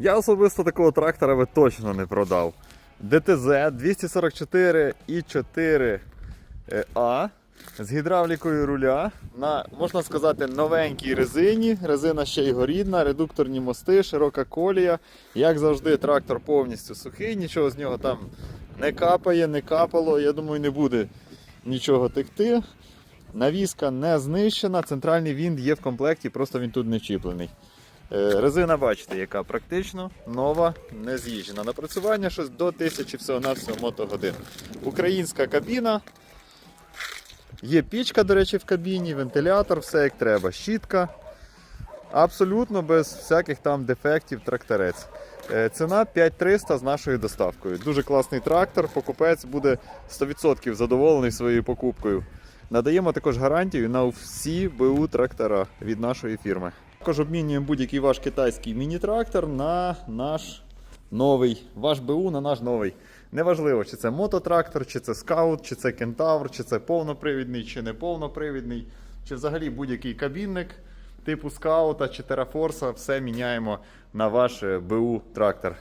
Я особисто такого трактора би точно не продав. ДТЗ 244 і 4 А з гідравлікою руля на, можна сказати, новенькій резині. Резина ще й горідна, редукторні мости, широка колія. Як завжди, трактор повністю сухий, нічого з нього там не капає, не капало. Я думаю, не буде нічого текти. Навіска не знищена, центральний вінт є в комплекті, просто він тут не чіплений. Е, Резина, бачите, яка практично нова, не з'їжджена. Напрацювання щось до 1000 всього на всього мотогодин. Українська кабіна. Є пічка, до речі, в кабіні, вентилятор, все як треба. Щітка. Абсолютно без всяких там дефектів тракторець. Е, Ціна 5300 з нашою доставкою. Дуже класний трактор. Покупець буде 100% задоволений своєю покупкою. Надаємо також гарантію на всі БУ трактора від нашої фірми. Також обмінюємо будь-який ваш китайський міні-трактор на наш новий. Ваш БУ на наш новий. Неважливо, чи це мототрактор, чи це скаут, чи це кентавр, чи це повнопривідний, чи не повнопривідний, чи взагалі будь-який кабінник типу скаута чи терафорса, все міняємо на ваш е, БУ трактор.